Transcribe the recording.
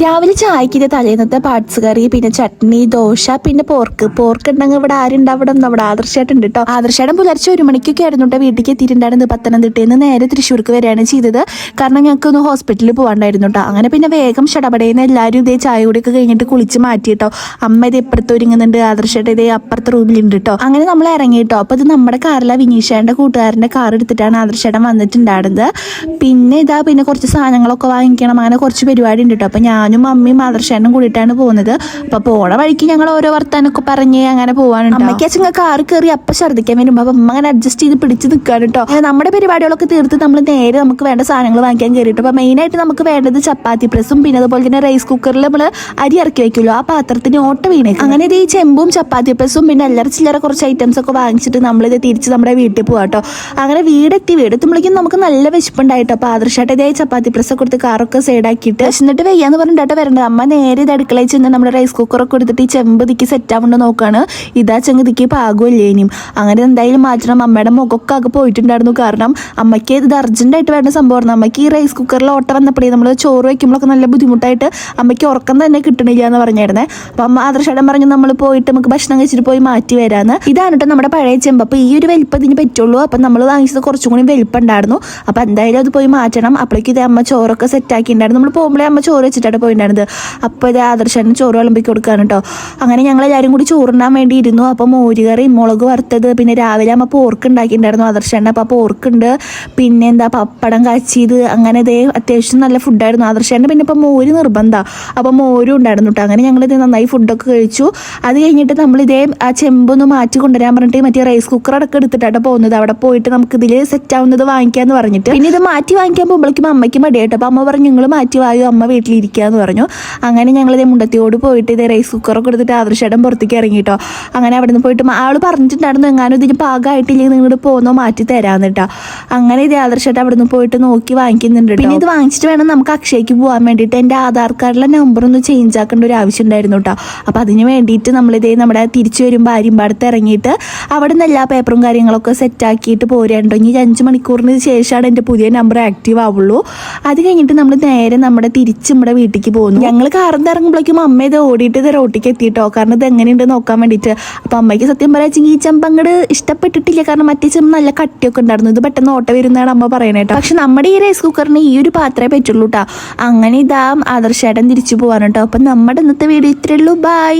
രാവിലെ ചായക്ക് ഇത് തലേന്നത്തെ പാട്സ് കറി പിന്നെ ചട്നി ദോശ പിന്നെ പോർക്ക് പോർക്ക് ഉണ്ടെങ്കിൽ ഇവിടെ ആരുണ്ടാവിടെ അവിടെ ആദർശമായിട്ടുണ്ട് കേട്ടോ ആദർശേട്ടൻ പുലർച്ചെ ഒരു മണിക്കൊക്കെ ആയിരുന്നു കേട്ടോ വീട്ടിലേക്ക് എത്തിയിട്ടുണ്ടായിരുന്നു പത്തനംതിട്ടയിൽ നിന്ന് നേരെ തൃശ്ശൂർക്ക് വരികയാണ് ചെയ്തത്. കാരണം ഞങ്ങൾക്ക് ഒന്ന് ഹോസ്പിറ്റലിൽ പോകാണ്ടായിരുന്നു കേട്ടോ അങ്ങനെ പിന്നെ വേഗം ഷടപടയുന്ന എല്ലാവരും ഇതേ ചായ കൂടിയൊക്കെ കഴിഞ്ഞിട്ട് കുളിച്ച് മാറ്റി കേട്ടോ അമ്മ ഇത് ഇപ്പുറത്ത് ഒരുങ്ങുന്നുണ്ട്. ആദർശേട്ടൻ ഇതേ അപ്പുറത്തെ റൂമിലുണ്ട് കേട്ടോ അങ്ങനെ നമ്മൾ ഇറങ്ങി കേട്ടോ അപ്പൊ ഇത് നമ്മുടെ കാറില വിനീഷേന്റെ കൂട്ടുകാരന്റെ കാർ എടുത്തിട്ടാണ് ആദർശേടം വന്നിട്ടുണ്ടായിരുന്നത്. പിന്നെ ഇതാ പിന്നെ കുറച്ച് സാധനങ്ങളൊക്കെ വാങ്ങിക്കണം. അങ്ങനെ കുറച്ച് പരിപാടി ഉണ്ട് കേട്ടോ അപ്പൊ ഞാനും അമ്മയും മാതൃശേനും കൂടിയിട്ടാണ് പോകുന്നത്. അപ്പൊ പോണ വഴിക്ക് ഞങ്ങൾ ഓരോ വർത്താനൊക്കെ പറഞ്ഞ് അങ്ങനെ പോവാനുണ്ട്? അമ്മയ്ക്ക് അച്ഛൻ കാർ കയറി അപ്പൊ ഛർദ്ദിക്കാൻ വരുമ്പോ അപ്പൊ അമ്മ അങ്ങനെ അഡ്ജസ്റ്റ് ചെയ്ത് പിടിച്ച് നിൽക്കാൻ കേട്ടോ നമ്മുടെ പരിപാടികളൊക്കെ തീർത്ത് നമ്മൾ നേരെ നമുക്ക് വേണ്ട സാധനങ്ങൾ വാങ്ങിക്കാൻ കയറിയിട്ട്. അപ്പൊ മെയിൻ ആയിട്ട് നമുക്ക് വേണ്ടത് ചപ്പാത്തി പ്രസ്സും പിന്നെ അതുപോലെ തന്നെ റൈസ് കുക്കറിൽ നമ്മൾ അരി ഇറക്കി വെക്കുമല്ലോ. ആ പാത്രത്തിന് ഓട്ട വീണേ അങ്ങനെ ഇത് ഈ ചെമ്പും ചപ്പാത്തി പ്രസ്സും പിന്നെ അല്ലറ ചില്ലറ കുറച്ച് ഐറ്റംസ് ഒക്കെ വാങ്ങിച്ചിട്ട് നമ്മളിത് തിരിച്ച് നമ്മുടെ വീട്ടിൽ പോവാം കേട്ടോ അങ്ങനെ വീടെത്തി. വീടെത്തുമ്പോഴേക്കും നമുക്ക് നല്ല വിശപ്പുണ്ടായിട്ടോ. അപ്പൊ ആദർശമായിട്ട് ഇതേ ചപ്പാത്തി പ്രസ് ഒക്കെ കൊടുത്ത് കാറൊക്കെ സൈഡാക്കിയിട്ട് എന്നിട്ട് വെയ്യാന്ന് പറഞ്ഞിട്ട് വരേണ്ടത്. അമ്മ നേരെ ഇത് അടുക്കളയിൽ ചെന്ന് നമ്മുടെ റൈസ് കുക്കറൊക്കെ എടുത്തിട്ട് ഈ ചെമ്പ് ദിക്ക് സെറ്റ് ആവുകൊണ്ട് നോക്കുകയാണ് ഇതാ ചെങ്കതിക്ക് പാകമില്ലേ ഇനിയും. അങ്ങനെ എന്തായാലും മാറ്റണം. അമ്മയുടെ മുഖമൊക്കെ ആകെ പോയിട്ടുണ്ടായിരുന്നു. കാരണം അമ്മയ്ക്ക് ഇത് അർജന്റായിട്ട് വേണ്ട സംഭവമായിരുന്നു. അമ്മയ്ക്ക് ഈ റൈസ് കുക്കറിൽ ഓട്ട വന്നപ്പോഴേ നമ്മൾ ചോറ് വയ്ക്കുമ്പോഴൊക്കെ നല്ല ബുദ്ധിമുട്ടായിട്ട് അമ്മയ്ക്ക് ഉറക്കം തന്നെ കിട്ടണില്ല എന്ന് പറഞ്ഞായിരുന്നേ. അപ്പം അമ്മ ആദർശം പറഞ്ഞു നമ്മൾ പോയിട്ട് നമുക്ക് ഭക്ഷണം കഴിച്ചിട്ട് പോയി മാറ്റി വരാന്ന്. ഇതാണ് കേട്ടോ നമ്മുടെ പഴയ ചെമ്പ്. അപ്പോൾ ഈ ഒരു വലിപ്പം ഇതിന് പറ്റുള്ളൂ. അപ്പം നമ്മൾ വാങ്ങിച്ചത് കുറച്ചും കൂടി വലിപ്പം ഉണ്ടായിരുന്നു അപ്പം എന്തായാലും അത് പോയി മാറ്റണം. അപ്പോഴേക്കും ഇത് അമ്മ ചോറൊക്കെ സെറ്റ് ആക്കിയിട്ടുണ്ടായിരുന്നു. നമ്മൾ പോകുമ്പോഴേ അമ്മ ചോറ് വെച്ചിട്ടാണ് പോയിട്ടുണ്ടായിരുന്നത് അപ്പോൾ ഇത് ആദർശന് ചോറ് വിളമ്പിക്ക് കൊടുക്കാണ് കേട്ടോ അങ്ങനെ ഞങ്ങൾ എല്ലാവരും കൂടി ചോറുണ്ടാൻ വേണ്ടി ഇരുന്നു അപ്പോൾ മോരുകറി മുളക് വറുത്തത് പിന്നെ രാവിലെ അമ്മ പോർക്ക് ഉണ്ടാക്കിയിട്ടുണ്ടായിരുന്നു ആദർശേട്ടൻ അപ്പോൾ പോർക്കുണ്ട് പിന്നെ എന്താ പപ്പടം കാച്ചിയത്. അങ്ങനെ ഇതേ അത്യാവശ്യം നല്ല ഫുഡായിരുന്നു ആദർശേട്ടൻ പിന്നെ ഇപ്പോൾ മോര് നിർബന്ധമാണ് അപ്പോൾ മോരും ഉണ്ടായിരുന്നു കേട്ടോ അങ്ങനെ ഞങ്ങളിത് നന്നായി ഫുഡൊക്കെ കഴിച്ചു. അത് കഴിഞ്ഞിട്ട് നമ്മളിതേ ആ ചെമ്പൊന്ന് മാറ്റി കൊണ്ടുവരാൻ പറഞ്ഞിട്ട് മറ്റേ റൈസ് കുക്കർ അടക്കം എടുത്തിട്ടാണ് പോകുന്നത്. അവിടെ പോയിട്ട് നമുക്ക് ഇതിൽ സെറ്റ് ആവുന്നത് വാങ്ങിക്കാമെന്ന് പറഞ്ഞിട്ട്. പിന്നെ ഇത് മാറ്റി വാങ്ങിക്കാൻ പോകുമ്പോഴേക്കും അമ്മയ്ക്ക് മടിയായിട്ട് അപ്പോൾ അമ്മ പറഞ്ഞു നിങ്ങൾ മാറ്റി വായു? അമ്മ വീട്ടിലിരിക്കാന്ന് പറഞ്ഞു. അങ്ങനെ ഞങ്ങൾ ഇതേ മുണ്ടത്തിയോട് പോയിട്ട് ഇതേ റൈസ് കുക്കറൊക്കെ എടുത്തിട്ട് ആദർശേടം പുറത്തേക്ക് ഇറങ്ങിയിട്ടോ അങ്ങനെ അവിടെ നിന്ന് പോയിട്ട് ആൾ പറഞ്ഞിട്ടുണ്ടായിരുന്നു എങ്ങാനും ഇതിന് പാകമായിട്ടില്ലെങ്കിൽ നിങ്ങൾ പോകുന്നോ മാറ്റി തരാമെന്ന് കേട്ടോ അങ്ങനെ ഇതേ ആദർശേട്ടൻ അവിടെ നിന്ന് പോയിട്ട് നോക്കി വാങ്ങിക്കുന്നുണ്ട് പിന്നെ ഇത് വാങ്ങിച്ചിട്ട് വേണം നമുക്ക് അക്ഷയ്ക്ക് പോകാൻ വേണ്ടിയിട്ട്. എന്റെ ആധാർ കാർഡിലെ നമ്പർ ഒന്ന് ചേഞ്ച് ആക്കേണ്ട ഒരു ആവശ്യം ഉണ്ടായിരുന്നു കേട്ടോ അപ്പോൾ അതിന് വേണ്ടിയിട്ട് നമ്മളിതേ നമ്മുടെ തിരിച്ചു വരുമ്പോൾ ആര്യമ്പാടത്ത് ഇറങ്ങിയിട്ട് അവിടെ നിന്ന് എല്ലാ പേപ്പറും കാര്യങ്ങളൊക്കെ സെറ്റ് ആക്കിയിട്ട് പോരാണ്ടോ ഇനി അഞ്ച് മണിക്കൂറിന് ശേഷമാണ് എന്റെ പുതിയ നമ്പർ ആക്റ്റീവ് ആവുള്ളൂ. അത് കഴിഞ്ഞിട്ട് നമ്മൾ നേരെ നമ്മുടെ തിരിച്ച് നമ്മുടെ വീട്ടിലേക്ക് പോകുന്നു ഞങ്ങൾ കാറിന്ന് ഇറങ്ങുമ്പോഴേക്കും അമ്മ ഇത് ഓടിയിട്ട് ഇത് റോട്ടിലേക്ക് എത്തിയിട്ടോ കാരണം ഇത് എങ്ങനെയുണ്ട് നോക്കാൻ വേണ്ടിയിട്ട്. അപ്പൊ അമ്മയ്ക്ക് സത്യം പറയാച്ചെങ്കിൽ ഈ ചെമ്പ് ഇഷ്ടപ്പെട്ടിട്ടില്ല. കാരണം മറ്റേ ചെമ്പ് നല്ല കട്ടിയൊക്കെ ഉണ്ടായിരുന്നു. ഇത് പെട്ടെന്ന് ഓട്ട വരുന്നതാണ് അമ്മ പറയണേട്ടോ പക്ഷെ നമ്മുടെ ഈ റൈസ് കുക്കറിന് ഈ ഒരു പാത്രമേ പറ്റുള്ളൂ കേട്ടോ അങ്ങനെ ഇതാ ആദർശേട്ടൻ തിരിച്ചു പോകാൻ കേട്ടോ അപ്പം നമ്മുടെ ഇന്നത്തെ വീഡിയോ ഇത്രയുള്ളൂ ബൈ